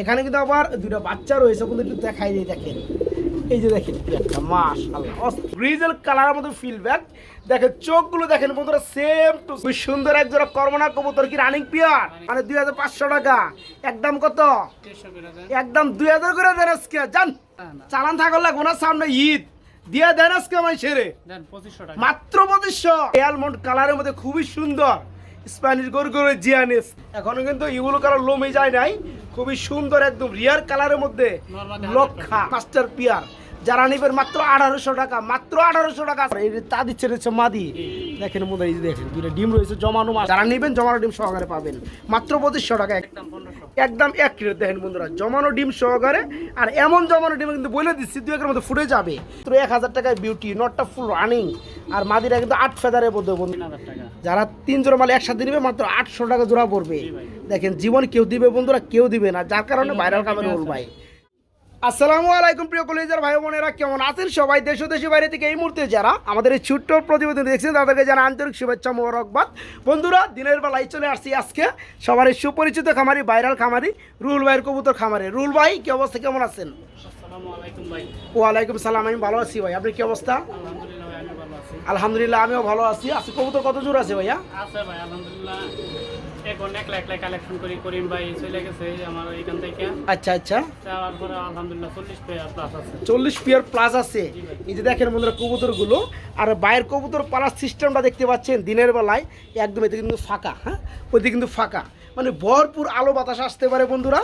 এখানে কিন্তু আবার দুটো বাচ্চা রয়েছে কিন্তু একটু দেখাই দিয়ে দেখেন। এই যে দেখেন একটা মাশাআল্লাহ গ্রিজেল কালারের মতো ফিল ব্যাক দেখেন চোখগুলো দেখেন বন্ধুরা সেম টু খুব সুন্দর এক জোড়া কর্মনা কবুতর কি রানিং পিয়ার মানে দুই হাজার পাঁচশো টাকা। একদম কত? একদম দুই হাজার করে দেন আজকে। জান চালান থাকার লাগবো না সামনে ঈদ। দিয়ে দেন আজকে আমায় সেরে মাত্র পঁচিশশো। অ্যালমন্ড কালারের মধ্যে খুবই সুন্দর। স্প্যানিশ গরু গরু জিয়ানিস। এখনও কিন্তু ইগুলো কালার লোমে যায় নাই। খুবই সুন্দর একদম রিয়ার কালারের মধ্যে লক্ষা, মাস্টার পিয়ার। যারা নিবেন মাত্র আঠারোশো টাকা, মাত্র আঠারোশো টাকা। তা দিচ্ছে রয়েছে মাদি। দেখেন মধ্যে দেখেন দুটা ডিম রয়েছে জমানো মাছ। যারা নিবেন জমানো ডিম সহকারে পাবেন। মাত্র পঁচিশশো টাকা। এক- একদম পনেরোশো একদম এক কিলো। দেখেন বন্ধুরা জমানো ডিম সহকারে আর এমন জমানো ডিম কিন্তু বলে দিচ্ছি দু একের মধ্যে ফুটে যাবে। তো এক হাজার টাকায় বিউটি নটটা ফুল রানিং আর মাদিরা কিন্তু আট ফেদারের মধ্যে বন্ধু। যারা তিন জোড়া মাল একসাথে নিবে মাত্র আটশো টাকা জোড়া পড়বে। দেখেন জীবন কেউ দিবে বন্ধুরা কেউ দিবে না। যার কারণে ভাইরাল কামের ভাই। আসসালামু আলাইকুম প্রিয় কলেজের ভাই বোনেরা কেমন আছেন সবাই? দেশ ও দেশের বাইরে থেকে এই মুহূর্তে যারা আমাদের এই ছোট্ট প্রতিবেদন দেখছেন তাদেরকে যারা আন্তরিক শুভেচ্ছা মোবারকবাদ। বন্ধুরা দিনের বেলায় চলে আসছি আজকে সবার এই সুপরিচিত খামারি ভাইরাল খামারি রুল ভাইয়ের কবুতর খামারি। রুল ভাই কি অবস্থা কেমন আছেন? ওয়ালাইকুম সালাম আমি ভালো আছি ভাই আপনি কি অবস্থা? আলহামদুলিল্লাহ আমিও ভালো আছি। আজকে কবুতর কত জোর আছে ভাইয়া? আছে ভাই আলহামদুলিল্লাহ। এখন একলা একলা কালেকশন করি করিম ভাই চলে গেছে আমার এখান থেকে। আচ্ছা আচ্ছা। আলহামদুলিল্লাহ চল্লিশ প্লাস আছে। চল্লিশ পিয়ার প্লাস আছে। এই যে দেখেন বন্ধুরা কবুতরগুলো আর বাইরের কবুতর পালার সিস্টেমটা দেখতে পাচ্ছেন দিনের বেলায় একদম এতে কিন্তু ফাঁকা হ্যাঁ? ওইদিকে কিন্তু ফাঁকা। মানে ভরপুর আলো বাতাস আসতে পারে বন্ধুরা।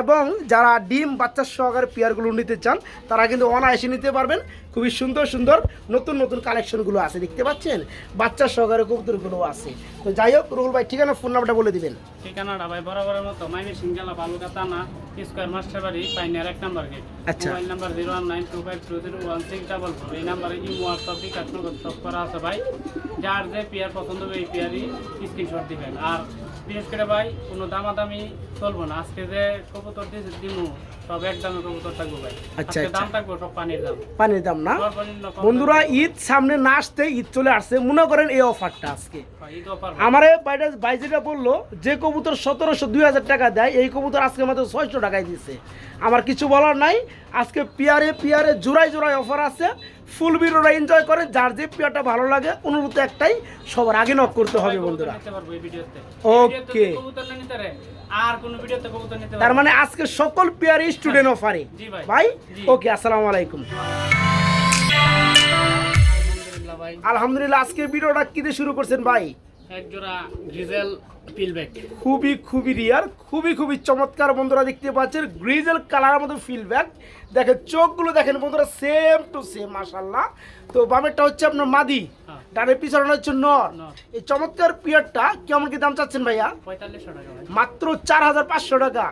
এবং যারা ডিম বাচ্চার সহকারে পেয়ারগুলো নিতে চান তারা কিন্তু অনায়াসে নিতে পারবেন। খুবই সুন্দর সুন্দর নতুন নতুন কালেকশনগুলো আছে দেখতে পাচ্ছেন? বাচ্চার সহকারে কবুতরগুলো আছে। তো যাই হোক রুহুল ভাই ঠিকানা ফোন নাম্বারটা বলে দিবেন। ঠিকানাটা ভাই বরাবরের মতো মাইমি সিংজালা বালুকা থানা স্কোয়ার মাস্টার বাড়ি পাইনিয়ার এক নাম্বার গেট। আচ্ছা। Mobile number zero one nine two five two zero one six double four এই নাম্বারে ইমো হোয়াটসঅ্যাপ বিকাশ নগদ সব করা আছে ভাই। যার যে পেয়ার পছন্দ হবে এই পেয়ারই স্ক্রিনশট দিবেন। আর বিশেষ করে ভাই কোনো দামাদামি চলবো না। আজকে যে কবুতর দিয়েছে দিমু। সব কবুতর থাকব ভাই। আচ্ছা, আচ্ছা। দাম থাকব সব পানির দাম। পানির দাম না? বন্ধুরা ঈদ সামনে না আসতে ঈদ চলে আসছে। মনে করেন এই অফারটা আজকে। আমারে ভাই যেটা বলল যে কবুতর সতেরোশো দুই হাজার টাকা দেয় এই কবুতর আজকে মাত্র ছয়শো টাকায় দিচ্ছে আমার কিছু বলার নাই। আজকে পিয়ারে পিয়ারে জোড়ায় জোড়ায় অফার আছে। ফুল ভিডিওটা এনজয় করে যার যে প্রিয়টা ভালো লাগে অনুরোধ একটাই সবার আগে নক করতে হবে বন্ধুরা। নিতে তার মানে আজকে সকল পিয়ারে স্টুডেন্ট অফারে ভাই। ওকে আসসালামু আলাইকুম। আলহামদুলিল্লাহ আজকে ভিডিওটা কি দিয়ে শুরু করছেন ভাই? গ্রিজেল খুবই খুবই রিয়ার খুবই খুবই চমৎকার বন্ধুরা দেখতে পাচ্ছেন। গ্রিজেল কালারের মতো ফিল ব্যাক দেখেন চোখগুলো দেখেন বন্ধুরা সেম টু সেম মাশাল্লাহ তো বামেরটা হচ্ছে আপনার মাদি হ্যাঁ। ডানের পিছনে হচ্ছে নর। এই চমৎকার পিয়ারটা কেমন কি দাম চাচ্ছেন ভাইয়া? মাত্র চার হাজার পাঁচশো টাকা।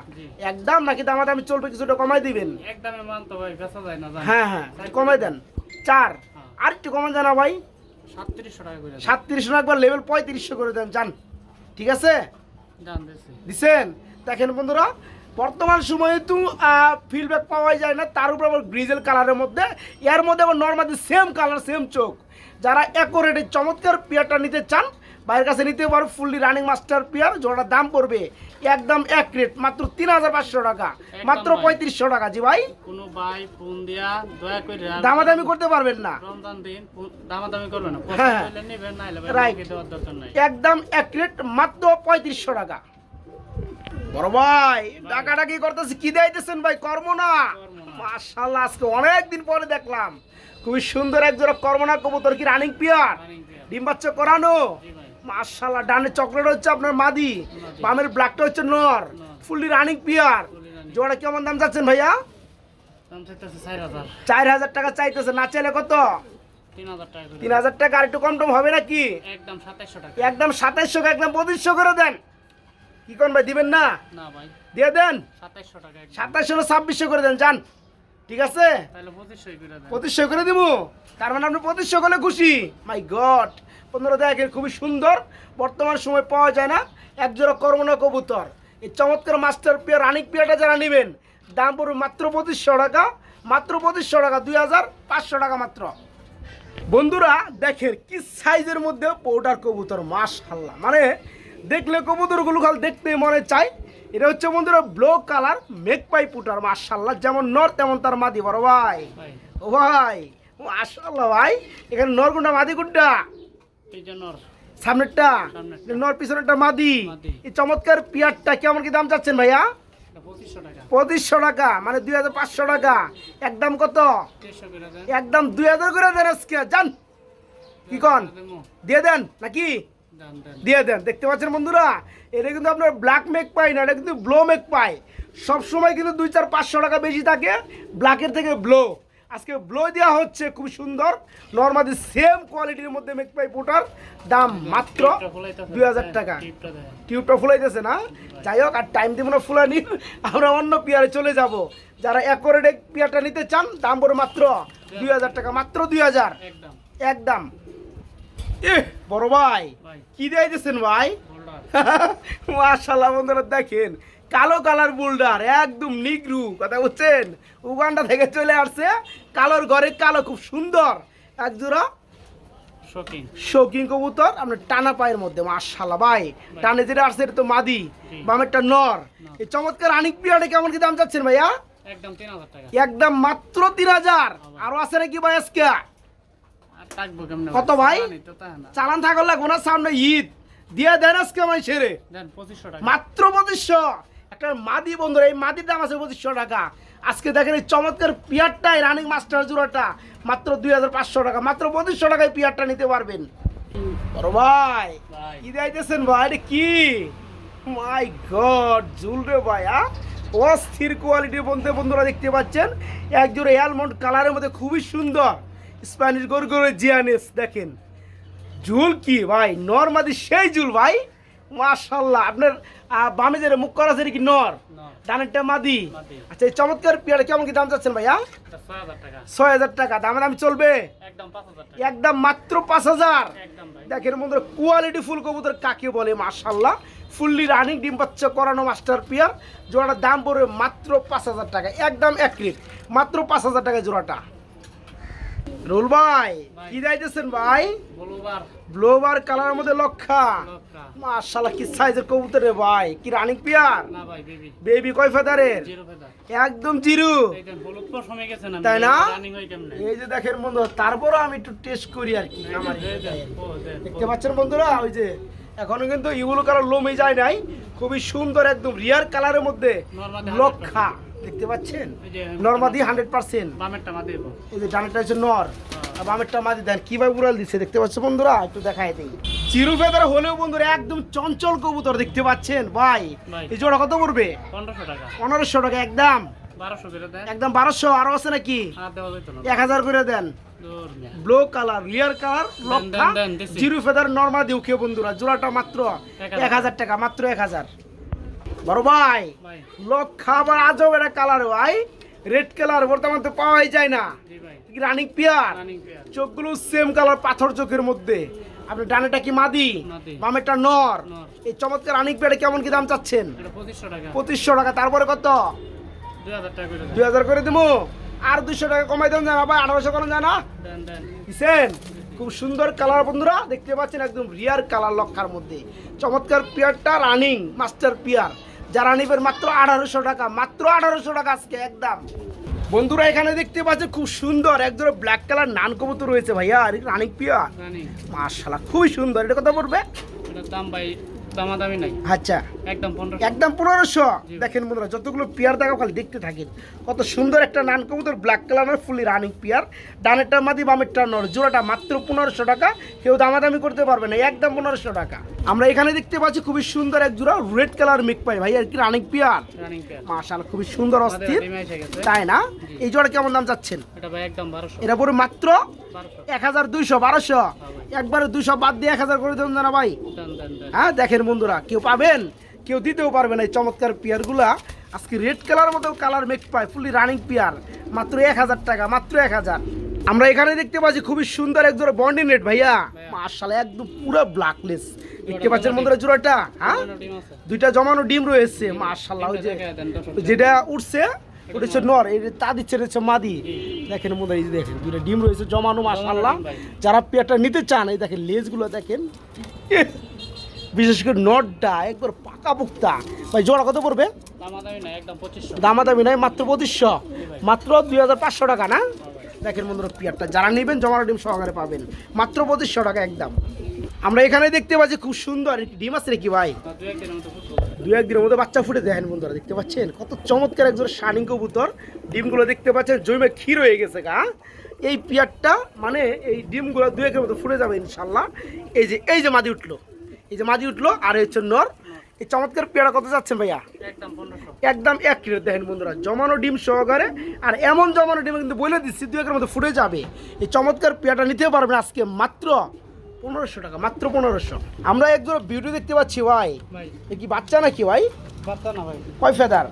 একদম নাকি দামা দামি চলবে কিছুটা কমাই দিবেন? একদমে ভাই বেচা যায় না হ্যাঁ হ্যাঁ কমাই দেন। চার। হ্যাঁ। আর একটু কমাই দেন না ভাই? সাতত্রিশশো টাকা করে লেভেল পঁয়ত্রিশশো করে দেন যান ঠিক আছে? দিচ্ছেন দেখেন বন্ধুরা বর্তমান সময়ে তো ফিডব্যাক পাওয়া যায় না। তার উপর আবার গ্রিজেল কালারের মধ্যে। এর মধ্যে আবার নর্মালি সেম কালার সেম চোখ। যারা অ্যাকোরেটের চমৎকার পেয়ারটা নিতে চান বাইরের কাছে নিতে পারো ফুললি রানিং মাস্টার পেয়ার জোড়াটার দাম পড়বে একদম এক রেট মাত্র তিন হাজার পাঁচশো টাকা। মাত্র পঁয়ত্রিশশো টাকা জি ভাই। কোনো ভাই ফোন দিয়া দয়া করে দামাদামি করতে পারবেন না। রমজান দিন দামাদামি করবে না। হ্যাঁ। নাই। একদম এক রেট মাত্র পঁয়ত্রিশশো টাকা। বড় ভাই টাকাটা কি করতেছে কি দিতেছেন ভাই? কর্ম না কর্ম না। মাশাল্লাহ আজকে অনেক দিন পরে দেখলাম। খুবই সুন্দর এক জোড়া কর্মনা কবুতর কি রানিং পিয়ার ডিম বাচ্চা করানো। ভাই ডানের চকলেট হচ্ছে আপনার মাদি। বামের ব্ল্যাকটা হচ্ছে নর। Fully running pair. জোড়া কেমন দাম যাচ্ছেন ভাইয়া? চার হাজার। টাকা চাইতেছে না চাইলে কত? তিন হাজার টাকা আর একটু কম টম হবে নাকি? একদম সাতাইশশো টাকা। একদম পঁচিশশো করে দেন। কি কোন ভাই দিবেন না? দিয়ে দেন? সাতাইশশো ছাব্বিশশো করে দেন যান। ঠিক আছে? পঁচিশশো করে দিব? তার মানে আপনি পঁচিশশো করলে খুশি। মাই গড পনেরো দেখেন খুবই সুন্দর। বর্তমান সময় পাওয়া যায় না। এক জোড়া করমনা কবুতর। এই চমৎকার মাস্টার পেয়ার রানিক পেয়ারটা যারা নেবেন দাম পড়বে মাত্র পঁচিশশো টাকা। মাত্র পঁচিশশো টাকা দুই হাজার পাঁচশো টাকা মাত্র। বন্ধুরা দেখেন কি সাইজের মধ্যে পৌডার কবুতর মাশাল্লাহ মানে দেখলে কবুতরগুলো খাল দেখতে মনে চায়। এটা হচ্ছে বন্ধুরা blue colour magpie pouter মার্শাল্লাহ যেমন নর তেমন তার মাদি বড় ভাই। ভাই। ও ভাই মার্শাল্লাহ ভাই। এখানে নর গুন্ডা মাদি গুন্ডা সামনেরটা। নর পিছনেরটা মাদি। এই চমৎকার পিয়ারটা কেমন কি দাম চাচ্ছেন ভাইয়া? পঁচিশশো টাকা। মানে দুই হাজার পাঁচশো টাকা। একদম কত? একদম দুই হাজার করে দেন আজকে। যান। কি কন? দিয়ে দেন নাকি? দিয়ে দেন। দেখতে পাচ্ছেন বন্ধুরা এটা কিন্তু আপনার ব্ল্যাক মেক পাই না এটা কিন্তু ব্লো মেক পাই সবসময় কিন্তু দুই চার পাঁচশো টাকা বেশি থাকে ব্ল্যাকের থেকে ব্লো আজকে ব্লো দেওয়া হচ্ছে খুব সুন্দর। নর্মালি সেম কোয়ালিটির মধ্যে মেক পাই পুটার দাম মাত্র দুই হাজার টাকা। টিপটা দেন। টিউবটা ফুলাইতেছে না? যাই হোক আর টাইম দিব না ফুলানি আমরা অন্য পিয়ারে চলে যাব। যারা একরেট পিয়ারটা নিতে চান দাম পড়ে মাত্র দুই হাজার টাকা মাত্র দুই হাজার। একদম। বড় ভাই কি দিয়েছেন ভাই? মাশাল্লাহ বন্ধুরা দেখেন কালো কালার বোল্ডার একদম নিগ্রু কথা বুঝছেন? উগান্ডা থেকে চলে আসছে। কালোর ঘরে কালো খুব সুন্দর। এক জোড়া শৌকিং কবুতর আপনার টানা পায়ের মধ্যে মাশাল্লাহ ভাই টানে যেটা আসছে এটা তো মাদি বামেরটা নর। এই চমৎকার আনিক পিয়ারে কেমন কি দাম চাচ্ছেন ভাইয়া? একদম মাত্র তিন হাজার। আরও আছে নাকি ভাই আজকে? কত ভাই? চালান থাকলে লাগবো সামনে ঈদ। দিয়ে দেন আজকে সেরে পঁচিশশো টাকা। মাত্র পঁচিশশো। একটা মাদি বন্ধুরা এই মাদির দাম আছে পঁচিশশো টাকা। আজকে দেখেন এই চমৎকার পিয়ারটাই রানিং মাস্টার জোড়াটা। মাত্র দুই হাজার পাঁচশো টাকা মাত্র পঁচিশশো টাকায় পিয়ারটা নিতে পারবেন। বড় ভাই কি দিতেছেন ভাই? এটা কি? মাই গড ঝুল রে ভাই আ? অস্থির কোয়ালিটির বন্ধু বন্ধুরা দেখতে পাচ্ছেন? একজোড়ে অ্যালমন্ড কালারের মধ্যে খুবই সুন্দর। স্প্যানিশ গোর গোরে জিয়ানেস দেখেন। ঝুল কি ভাই? নর্মাদি সেই ঝুল ভাই? মাশাল্লাহ আপনার বামে যে মুখ করা আছে কি নর? ডানেরটা মাদি। আচ্ছা এই চমৎকার পেয়ারে কেমন কি দাম চাচ্ছেন ভাইয়া? ছয় হাজার টাকা। হাজার দামে চলবে? একদম মাত্র পাঁচ হাজার। দেখেন বন্ধুরা কোয়ালিটি ফুল কবুতর কাকে বলে মাশাল্লাহ ফুললি রানিং ডিম বাচ্চা করানো মাস্টার পিয়ার। জোড়াটার দাম পড়বে মাত্র পাঁচ হাজার টাকা। একদম এক মাত্র পাঁচ হাজার টাকা জোড়াটা। রুল ভাই। কি যাইতেছেন ভাই? বলুবার। কালারের মধ্যে লক্ষা। মাশাল্লাহ কি সাইজের কবুতর রে ভাই? কি রানিং পিয়ার না ভাই বেবি বেবি কয় ফেদারের? একদম জিরু। এইটা হলুদ পর গেছে না তাই না? রানিং হয় কেমনে এই যে দেখেন বন্ধু তারপরও আমি একটু টেস্ট করি আর কি আমার দেখতে পাচ্ছেন বন্ধুরা ওই যে এখনও কিন্তু ইউলো কালার লোমে যায় নাই খুবই সুন্দর একদম রিয়ার কালারের মধ্যে লক্ষা। দেখতে পাচ্ছেন? নর্মাদি হান্ড্রেড পার্সেন্ট। এই যে ডানেরটা হচ্ছে নর আর বামেরটা মাদি দেন কীভাবে উড়াল দিচ্ছে দেখতে পাচ্ছ বন্ধুরা? একটু দিই। চিরু ফেদার হলেও বন্ধুরা একদম চঞ্চল কবুতর দেখতে পাচ্ছেন ভাই। এই জোড়া কত পড়বে? পনেরোশো টাকা। পনেরোশো টাকা একদম। একদম বারোশো আরও আছে নাকি? এক হাজার করে দেন। Blue colour rear colour. Zero feather normal বন্ধুরা জোড়াটা মাত্র এক হাজার টাকা মাত্র এক হাজার। বড় ভাই লক্ষা আবার আজব একটা কালার ভাই রেড কালার বর্তমান তো পাওয়াই যায় না। রানিং পিয়ার চোখগুলো সেম কালার পাথর চোখের মধ্যে। আপনি ডানেটা কি মাদি। বামেরটা নর। এই চমৎকার রানিং পেয়ারে কেমন কি দাম চাচ্ছেন? পঁচিশশো টাকা। তারপরে কত? দুই হাজার করে দেবো আর দুশো টাকা কমাই দেন জানা ভাই আঠারোশো করেন জানা কিসেন? খুব সুন্দর কালার বন্ধুরা দেখতে পাচ্ছেন একদম রিয়ার কালার লক্ষার মধ্যে। চমৎকার পিয়ারটা রানিং মাস্টার পিয়ার যারা নিবেন মাত্র আঠারোশো টাকা মাত্র আঠারোশো টাকা আজকে একদম। বন্ধুরা এখানে দেখতে পাচ্ছে খুব সুন্দর একজোড়া ব্ল্যাক কালার নান কবুতর রয়েছে ভাইয়া। আর রানিক পিয়া রানিং। খুবই সুন্দর। এটা কথা বলবে দাম ভাই দামাদামি নাই। আচ্ছা। একদম পনেরোশো। একদম পনেরোশো? দেখেন বন্ধুরা যতগুলো পিয়ার দেখা খালি দেখতে থাকেন। কত সুন্দর একটা নান কবুতর ব্ল্যাক কালারের ফুলি রানিং পিয়ার। ডানেরটা মাদি বামেরটা নর। জোড়াটা মাত্র পনেরোশো টাকা। কেউ দামাদামি করতে পারবে না একদম পনেরোশো টাকা। আমরা এখানে দেখতে পাচ্ছি খুবই সুন্দর এক জোড়া রেড কালার মিক পাই ভাই আর কি রানিং পিয়ার। মাশাল খুবই সুন্দর অস্থির। তাই না? এই জোড়া কেমন দাম চাচ্ছেন? এটা পরে মাত্র এক হাজার দুইশো বারোশো। একবারে দুইশো বাদ দিয়ে এক হাজার করে না ভাই। হ্যাঁ দেখেন বন্ধুরা কেউ পাবেন কেউ দিতেও পারবে না এই চমৎকার পিয়ারগুলা। আজকে রেড কালার মতো colour magpie fully running peer. মাত্র এক হাজার টাকা মাত্র এক হাজার আমরা এখানে দেখতে পাচ্ছি খুবই সুন্দর এক জোড়া বন্ডি নেট ভাইয়া। মার্শাল একদম পুরো ব্ল্যাকলেস দেখতে পাচ্ছেন বন্ধুরা জোড়াটা হ্যাঁ? দুইটা জমানো ডিম রয়েছে মার্শাল্লাহ ওই যে দেখায় দেন দর্শক। যেটা উঠছে ওটা হচ্ছে নর, এই তা দিচ্ছে হচ্ছে মাদি। দেখেন মধ্যে এই দেখেন, দুইটা ডিম রয়েছে জমানো মাশাল্লাহ ডিম যারা পেয়ারটা নিতে চান, এই দেখেন লেজগুলো দেখেন। বিশেষ করে নটটা একবার পাকা পুক্তা ভাই, জোড়া কত পড়বে? দামাদামি না একদম পঁচিশশো দামাদামি নয় মাত্র পঁচিশশো। মাত্র দুই হাজার পাঁচশো টাকা, না? দেখেন বন্ধুরা, পিয়ারটা যারা নেবেন, জমানো ডিম সহকারে পাবেন। মাত্র পঁচিশশো টাকা একদম। আমরা এখানে দেখতে পাচ্ছি খুব সুন্দর ডিম আছে নাকি ভাই? দু একদিনের মধ্যে বাচ্চা ফুটে দেখেন বন্ধুরা দেখতে পাচ্ছেন? কত চমৎকার একজন শানিং কবুতর। ডিমগুলো দেখতে পাচ্ছেন জমে ক্ষীর হয়ে গেছে গা। এই পিয়ারটা মানে এই ডিমগুলো দু একের মতো ফুটে যাবে ইনশাল্লাহ। এই যে এই যে মাদি উঠল এই যে মাদি উঠল আর এই হচ্ছে নর। এই চমৎকার পেয়ারা কত যাচ্ছেন ভাইয়া? একদম এক কিলো দেখেন বন্ধুরা জমানো ডিম সহকারে আর এমন জমানো ডিম কিন্তু বলে দিচ্ছি দু একের মধ্যে ফুটে যাবে। এই চমৎকার পেয়ারটা নিতে পারবেন আজকে মাত্র পনেরোশো টাকা মাত্র পনেরোশো। আমরা একজন বিউটি দেখতে পাচ্ছি ভাই। এ কি বাচ্চা নাকি ভাই? বাচ্চা না ভাই। কয় ফেদার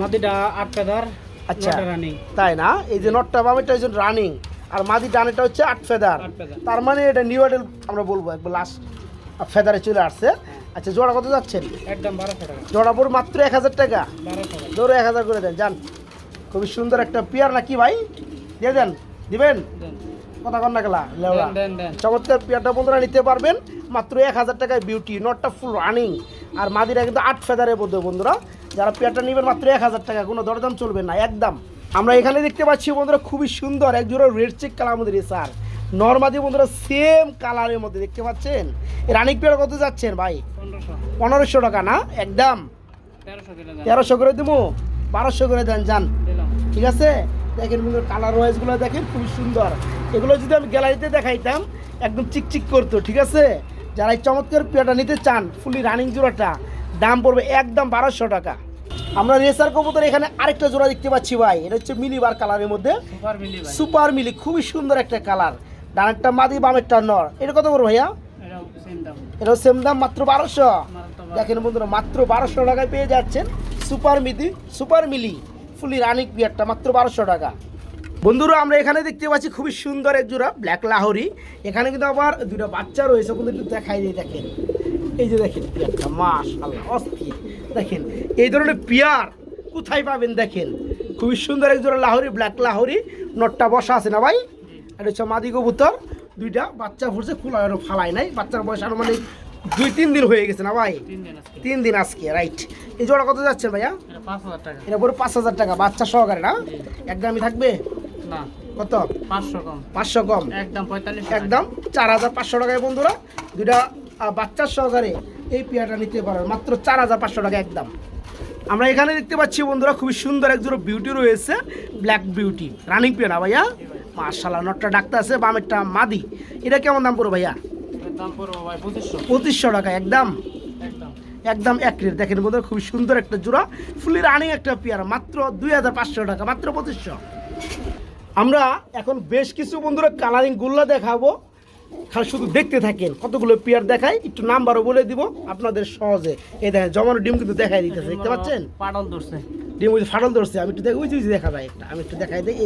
মাদিটা আট পেদার আচ্ছা। রানিং তাই না? এই যে নটটা বামেরটা হচ্ছে রানিং আর মাদি ডানেটা হচ্ছে আট ফেদার তার মানে এটা নিউ আইডেল আমরা বলব একবার লাস্ট ফেদারে চলে আসছে। আচ্ছা জোড়া কত যাচ্ছেন? একদম বারোশো টাকা। জোড়া পড়ে মাত্র এক হাজার টাকা। ধরো এক হাজার করে দেন যান। খুবই সুন্দর একটা পিয়ার নাকি ভাই? দিয়ে দেন দিবেন? কথা কন না গেলা চমৎকার পিয়ারটা বন্ধুরা নিতে পারবেন। মাত্র এক হাজার টাকায় বিউটি নটটা ফুল রানিং আর মাদিরা কিন্তু আট ফেদারের মধ্যে বন্ধুরা। যারা পিয়ারটা নেবেন মাত্র এক হাজার টাকা কোনো দরদাম চলবে না একদম। আমরা এখানে দেখতে পাচ্ছি বন্ধুরা খুবই সুন্দর এক জোড়া রেড চেক কালার মধ্যে স্যার নর্মাদি বন্ধুরা সেম কালারের মধ্যে দেখতে পাচ্ছেন? এই রানিং পেয়ার কত যাচ্ছেন ভাই? পনেরোশো। টাকা না? একদম। তেরোশো করে দেবো বারোশো করে দেন যান। ঠিক আছে? দেখেন বন্ধুরা কালার ওয়াইজগুলো দেখেন খুবই সুন্দর। এগুলো যদি আমি গ্যালারিতে দেখাইতাম একদম চিকচিক করতো ঠিক আছে? যারা এই চমৎকার পেয়াটা নিতে চান ফুলি রানিং জোড়াটা দাম পড়বে একদম বারোশো টাকা। আমরা রেসার কবুতর এখানে আরেকটা জোড়া দেখতে পাচ্ছি ভাই এটা হচ্ছে মিলিবার কালারের মধ্যে। সুপার মিলি খুবই সুন্দর একটা কালার ডানেরটা মাদি বামেরটা নর। এটা কত বড় ভাইয়া? এটাও সেম দাম। এটা সেম দাম মাত্র বারোশো। দেখেন বন্ধুরা মাত্র বারোশো টাকায় পেয়ে যাচ্ছেন সুপার মিদি সুপার মিলি। ফুলি রানিক পিয়ারটা মাত্র বারোশো টাকা। বন্ধুরা, আমরা এখানে দেখতে পাচ্ছি খুবই সুন্দর এক জোড়া ব্ল্যাক লাহরি। এখানে কিন্তু আবার দুটো বাচ্চা রয়েছে কিন্তু একটু দেখাই দিই দেখেন। এই যে দেখেন পিয়ারটা মাস আল্লাহ অস্থির। দেখেন, এই ধরনের পিয়ার কোথায় পাবেন দেখেন? খুবই সুন্দর এক জোড়া লাহরি ব্ল্যাক লাহরি। নটটা বসা আছে না ভাই? এটা হচ্ছে মাদি কবুতর। দুইটা বাচ্চা ফুটছে খোলা ফালাই নাই। বাচ্চার বয়স আরও মানে দুই তিন দিন হয়ে গেছে না ভাই? তিন দিন আজকে। রাইট এই জোড়া কত যাচ্ছে ভাইয়া? এটা পুরো পাঁচ হাজার টাকা বাচ্চা সহকারে না? একদমই থাকবে? না কত? পাঁচশো কম। পাঁচশো কম। একদম পঁয়তাল্লিশ একদম চার হাজার পাঁচশো টাকায় বন্ধুরা আহ, বাচ্চার সহকারে এই পেয়ারটা নিতে পারো। মাত্র চার হাজার পাঁচশো টাকা একদম। আমরা এখানে দেখতে পাচ্ছি বন্ধুরা খুবই সুন্দর এক জোড়া বিউটি রয়েছে ব্ল্যাক বিউটি রানিং পেয়ার না ভাইয়া? মার্শাল্লাহ নটটা ডাক্তার আছে বামেরটা মাদি। এটা কেমন দাম পড়ো ভাইয়া? পঁচিশশো। টাকা একদম? একদম। একদম এক রেট। দেখেন বন্ধুরা খুবই সুন্দর একটা জোড়া। ফুলি রানিং একটা পেয়ারা মাত্র দুই হাজার পাঁচশো টাকা মাত্র পঁচিশশো। আমরা এখন বেশ কিছু বন্ধুরা কালারিং গুল্লা দেখাবো। খালি শুধু দেখতে থাকেন কতগুলো পেয়ার দেখাই। একটু নাম্বারও বলে দিব আপনাদের সহজে। এই দেখেন জমানো ডিম কিন্তু দেখাই দিতেছে দেখতে পাচ্ছেন? পাটল ধরছে। ডিম ওই ফাটল ধরছে আমি একটু দেখ ওই যে দেখা যায় একটা আমি একটু দেখাই দিই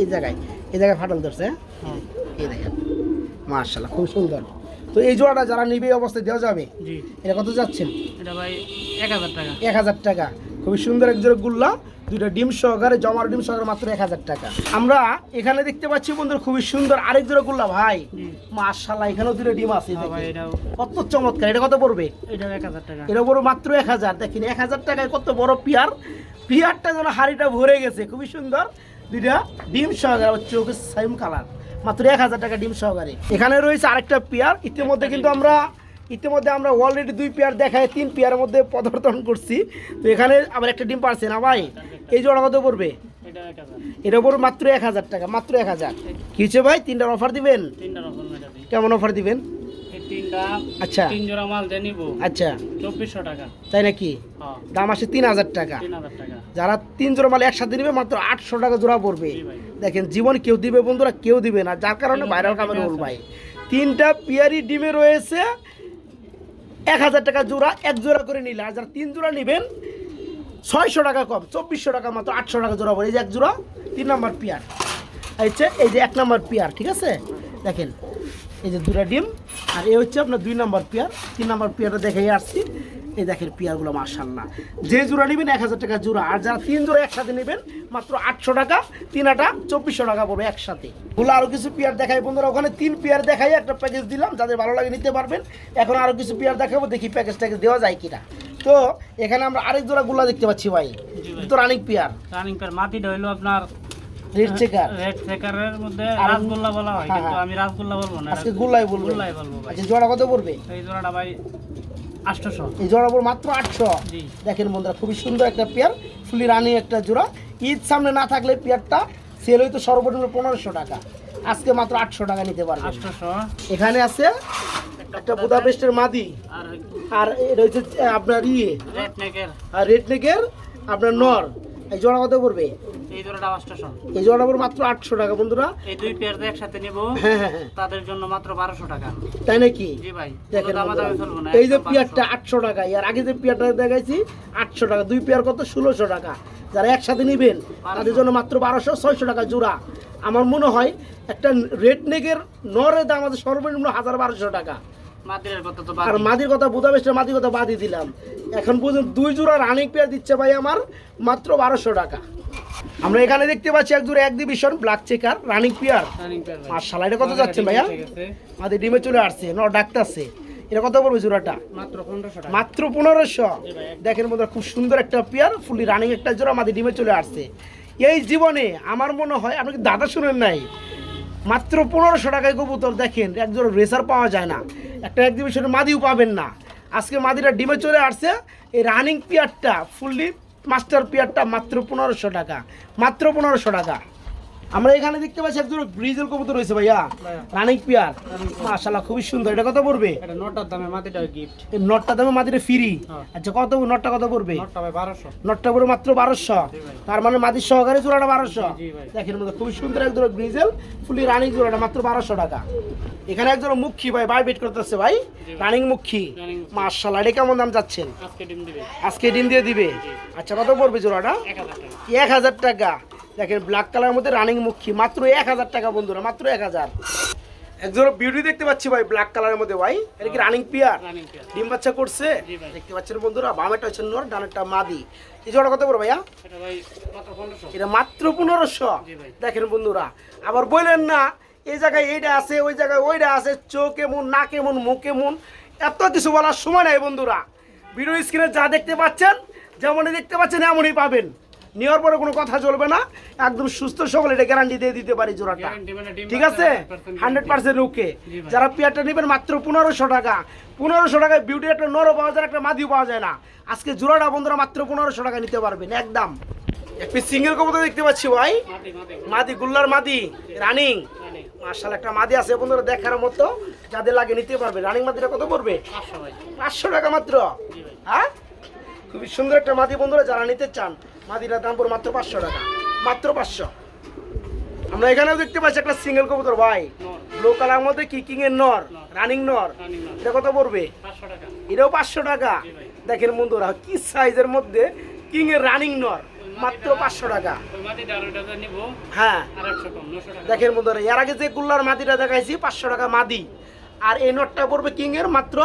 এই জায়গায়। এই জায়গায় ফাটল ধরছে হ্যাঁ? হ্যাঁ এই দেখেন মার্শাল্লাহ খুব সুন্দর। তো এই জোড়াটা যারা নিবে এই অবস্থায় দেওয়া যাবে? জি। এটা কত যাচ্ছেন? এটা ভাই এক হাজার টাকা। এক হাজার টাকা। খুবই সুন্দর এক জোড়া গুল্লা দুইটা ডিম সহকারে জমার ডিম সহকারে মাত্র এক হাজার টাকা। আমরা এখানে দেখতে পাচ্ছি বন্ধুরা খুবই সুন্দর আরেক জোড়া গুল্লা ভাই। মাশাল্লাহ এখানেও দুটো ডিম আছে হ্যাঁ কত চমৎকার এটা কত পড়বে? এটাও এক হাজার টাকা। এটা বড় মাত্র এক হাজার। দেখেন এক হাজার টাকায় কত বড় পিয়ার। পিয়ারটা যেন হাড়িটা ভরে গেছে খুবই সুন্দর। দুইটা ডিম সহকারে চোখের সেম কালার মাত্র এক হাজার টাকা ডিম সহকারে। এখানে রয়েছে আরেকটা পেয়ার। ইতিমধ্যে কিন্তু আমরা ইতিমধ্যে আমরা অলরেডি দুই পেয়ার দেখায় তিন পেয়ারের মধ্যে পদার্পণ করছি। তো এখানে আবার একটা ডিম পারছে না ভাই? এই জোড়া কত পড়বে? এটা পড়বে মাত্র এক হাজার টাকা মাত্র এক হাজার। কী হচ্ছে ভাই? তিনটার অফার দিবেন? কেমন অফার দিবেন? আচ্ছা। তিন জোড়া মাল দিয়ে নিবো। আচ্ছা। চব্বিশশো টাকা। তাই নাকি? হ্যাঁ। দাম আসে তিন হাজার টাকা। যারা তিন জোড়া মাল একসাথে নিবে মাত্র আটশো টাকা জোড়া পড়বে। দেখেন জীবন কেউ দিবে বন্ধুরা কেউ দিবে না। যার কারণে ভাইরাল কামের রোল ভাই। তিনটা পিয়ারি ডিমে রয়েছে এক হাজার টাকা জোড়া এক জোড়া করে নিলে। আর যারা তিন জোড়া নেবেন ছয়শো টাকা কম চব্বিশশো টাকা মাত্র আটশো টাকা জোড়া পড়ে। এই যে এক জোড়া তিন নম্বর পিয়ার। হচ্ছে এই যে এক নম্বর পিয়ার ঠিক আছে? দেখেন এই যে দুটা ডিম আর এই হচ্ছে আপনার দুই নম্বর পেয়ার। তিন নম্বর পেয়ারটা দেখে আসছি। এই দেখেন পেয়ারগুলো মার্শাল্লাহ যে জোড়া নেবেন এক হাজার টাকা জোড়া আর যারা তিন জোড়া একসাথে নেবেন মাত্র আটশো টাকা তিন আটা চব্বিশশো টাকা পড়বে একসাথে। ওগুলো আরও কিছু পেয়ার দেখাই বন্ধুরা ওখানে তিন পেয়ার দেখাই একটা প্যাকেজ দিলাম যাদের ভালো লাগে নিতে পারবেন। এখন আরও কিছু পেয়ার দেখাবো দেখি প্যাকেজ ট্যাকেজ দেওয়া যায় কিনা। তো এখানে আমরা আরেক জোড়া গুলা দেখতে পাচ্ছি ভাই। তো রানিং পেয়ার রানিং পেয়ার মাটিটা হইল আপনার রেড চেকার রেড চেকারের মধ্যে রাসগোল্লা বলা হয় হ্যাঁ, কিন্তু হ্যাঁ। আমি রাসগোল্লা বলব না আজকে গুল্লাই বলব। গুল্লাই বলব আচ্ছা জোড়া কত পড়বে? এই জোড়াটা ভাই এই জোড়া পড়বে মাত্র জি। দেখেন বন্ধুরা খুবই সুন্দর একটা পেয়ার ফুলি রানিং একটা জোড়া। ঈদ সামনে না থাকলে পেয়ারটা সেল হইতো সর্বনিম্ন পনেরোশো টাকা। আজকে মাত্র আটশো টাকা নিতে আটশোশো। এখানে আছে একটা বুদাপেস্টের মাদি। আর আর এটা হচ্ছে আপনার ইয়ে। রেড নেকের আর রেড নেকের আপনার নর। এই জোড়া কত পড়বে? এই জোড়াটা আটশোশো এই জোড়া মাত্র আটশো টাকা বন্ধুরা। এই দুই পেয়ার একসাথে নিব। হ্যাঁ হ্যাঁ হ্যাঁ। তাদের জন্য মাত্র বারোশো টাকা। তাই নাকি? জি ভাই দেখেন কোনো দামাদামি বন্ধুরা, চলবো না এই যে পেয়ারটা আটশো টাকা আর আগে যে পেয়ারটা দেখাইছি আটশো টাকা। দুই পেয়ার কত? ষোলোশো টাকা। যারা একসাথে নেবেন তাদের জন্য মাত্র বারোশো ছয়শো টাকা জোড়া। আমার মনে হয় একটা রেড নেকের নরের দাম আছে সর্বনিম্ন হাজার বারোশো টাকা। আর বাদ মাদির কথা বুদাবেস্টের মাদির কথা বাদই দিলাম। এখন পর্যন্ত দুই জোড়া রানিং পেয়ার দিচ্ছে ভাই আমার মাত্র বারোশো টাকা। আমরা এখানে দেখতে পাচ্ছি এক জোড়া একদিবিশন ব্ল্যাক চেকার রানিং পেয়ার মার্শাল এটা কত যাচ্ছেন ভাইয়া? মাদি ডিমে চলে আসছে ন ডাকতেছে এটা কত পড়বে জোড়াটা? মাত্র পনেরোশো দেখেন মধ্যে খুব সুন্দর একটা পেয়ার ফুলি রানিং একটা জোড়া মাদি ডিমে চলে আসছে। এই জীবনে আমার মনে হয় আপনি কি দাদা শুনেন নাই? মাত্র পনেরোশো টাকায় কবুতর দেখেন এক জোড়া রেসার পাওয়া যায় না। একটা এক্সিবিশনে মাদিও পাবেন না। আজকে মাদিটা ডিমে চলে আসছে এই রানিং পেয়ারটা ফুললি মাস্টার পিয়ারটা মাত্র পনেরোশো টাকা মাত্র পনেরোশো টাকা। আমরা এখানে দেখতে পাচ্ছি একজন ব্রিজেল কবুতর রয়েছে ভাইয়া। Running pair. মাশাল্লাহ খুবই সুন্দর। এটা কত পড়বে? এটা নটার দামে মাটিটা গিফট এই নটটা দামে মাদিরে ফ্রি। আচ্ছা কত নটটা কত পড়বে? নটটা ভাই বারোশো। নটটা পড়বে মাত্র বারোশো। জি ভাই। তার মানে মাদির সহকারে জোড়াটা বারোশো। জি ভাই। দেখেন মধ্যে খুবই সুন্দর একজন ব্রিজেল ফুলি রানিং জোড়াটা মাত্র বারোশো টাকা। এখানে একজন মুখী ভাই ভাই বেট করতেছে ভাই। রানিং মুখী। মার্শাল্লাহ এটা কেমন দাম যাচ্ছেন আজকে ডিম দিবে। আজকে ডিম দিয়ে দিবে? আচ্ছা কত পড়বে জোড়াটা এক হাজার টাকা। এক হাজার টাকা। দেখেন ব্ল্যাক কালার মধ্যে রানিং মুখী। মাত্র এক হাজার টাকা বন্ধুরা মাত্র এক হাজার। একজন বিউটি দেখতে পাচ্ছি ভাই ব্ল্যাক কালারের মধ্যে ভাই। এটা কি রানিং পিয়ার ডিম বাচ্চা করছে? দেখতে পাচ্ছেন বন্ধুরা বামেটা হচ্ছে নর ডানেরটা মাদি। এই জোড়া কত পড়বে ভাইয়া? এটা মাত্র পনেরোশো। দেখেন বন্ধুরা আবার বললেন না এই জায়গায় এইটা আছে ওই জায়গায় ওইটা আছে চোখ এমন নাক এমন মুখ এমন এত কিছু বলার সময় নাই বন্ধুরা। ভিডিও স্ক্রিনে যা দেখতে পাচ্ছেন যেমনই দেখতে পাচ্ছেন এমনই পাবেন। নেওয়ার পরে কোনো কথা চলবে না। একদম সুস্থ সবল এটা গ্যারান্টি দিয়ে দিতে পারি জোড়াটা। মানে ঠিক আছে? হান্ড্রেড পার্সেন্ট ওকে যারা পেয়ারটা নেবেন মাত্র পনেরোশো টাকা। পনেরোশো টাকায় বিউটি একটা নরও পাওয়া যায় একটা মাদিও পাওয়া যায় না। আজকে জোড়াটা বন্ধুরা মাত্র পনেরোশো টাকা নিতে পারবেন একদম। একটি সিঙ্গেল কবুতর দেখতে পাচ্ছি ভাই। মাদি গুল্লার মাদি রানিং রানিং মার্শাল একটা মাদি আছে বন্ধুরা দেখার মতো। যাদের লাগে নিতে পারবে রানিং মাদিটা কত পড়বে? পাঁচশো টাকা মাত্র? হ্যাঁ? খুবই সুন্দর একটা মাদি বন্ধুরা যারা নিতে চান মাদিটার দাম পড়বে মাত্র পাঁচশো টাকা। মাত্র পাঁচশো। আমরা এখানেও দেখতে পাচ্ছি একটা সিঙ্গেল কবুতর ভাই। ব্লু কালার মধ্যে কিকিং এর নর রানিং নর। এটা কত পড়বে? এটাও পাঁচশো টাকা। দেখেন বন্ধুরা কি সাইজের মধ্যে কিং এর রানিং নর। মাত্র পাঁচশো টাকা। নিব হ্যাঁ। দেখেন বন্ধুরা এর আগে যে গুল্লার মাদিটা দেখাইছি পাঁচশো টাকা মাদি। আর এই নটটা পড়বে কিং এর মাত্র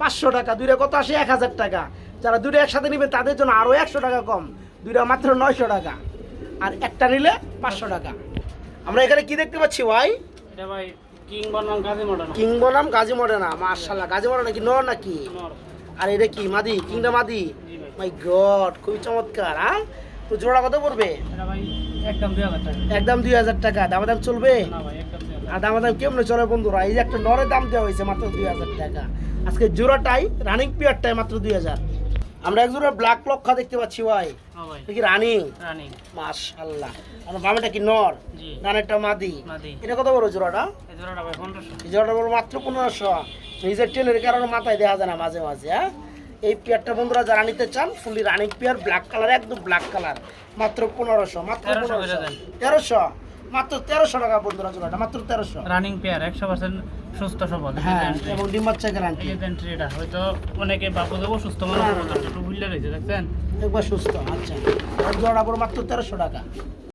পাঁচশো টাকা। দুইটা কত আসে? এক হাজার টাকা। যারা দুইটা একসাথে নেবেন তাদের জন্য আরও একশো টাকা কম। দুইটা মাত্র নয়শো টাকা। আর একটা নিলে পাঁচশো টাকা। আমরা এখানে কি দেখতে পাচ্ছি ভাই? এটা ভাই কিং বনাম গাজী মডার্ন কিং বনাম গাজী মডেনা মার্শাল্লাহ গাজী মডেনা কি নর নাকি? আর এটা কি মাদি? কিংটা মাদি? মাই গড খুবই চমৎকার হ্যাঁ? তো জোড়া কত পড়বে? একদম দুই হাজার টাকা। দাম দাম চলবে? না আর দাম দাম কেমনে চলে বন্ধুরা? এই যে একটা নরের দাম দেওয়া হয়েছে মাত্র দুই হাজার টাকা। আজকে জোড়াটাই রানিং পিয়ারটাই মাত্র দুই হাজার। আমরা এক জোড়া ব্ল্যাক লক্ষা দেখতে পাচ্ছি ভাই। হ্যাঁ কি রানিং রানিং মাশাল্লাহ আর বামেটা কি নর? ডানেরটা মাদি। এটা কত বড় জোড়াটা? এই জোড়াটা ভাই পনেরোশো। এই জোড়াটা বড় মাত্র পনেরোশো। নিজের ট্রেনের কারণে মাথায় দেখা যায় না মাঝে মাঝে হ্যাঁ? এই পেয়ারটা বন্ধুরা যারা নিতে চান fully running pair black colour একদম ব্ল্যাক কালার মাত্র পনেরোশো মাত্র 1300 পনেরোশো। তেরোশো? মাত্র তেরোশো টাকা বন্ধুরা জোড়াটা মাত্র তেরোশো। রানিং পেয়ার একশো পার্সেন্ট সুস্থ সবল হ্যাঁ এবং ডিম বাচ্চা গ্যারান্টি এই এটা। হয়তো অনেকে বাপু দেবো সুস্থ মানুষ একটু ভুললে রয়েছে দেখছেন? একবার সুস্থ আচ্ছা। জোড়াটা পড়ো মাত্র তেরোশো টাকা।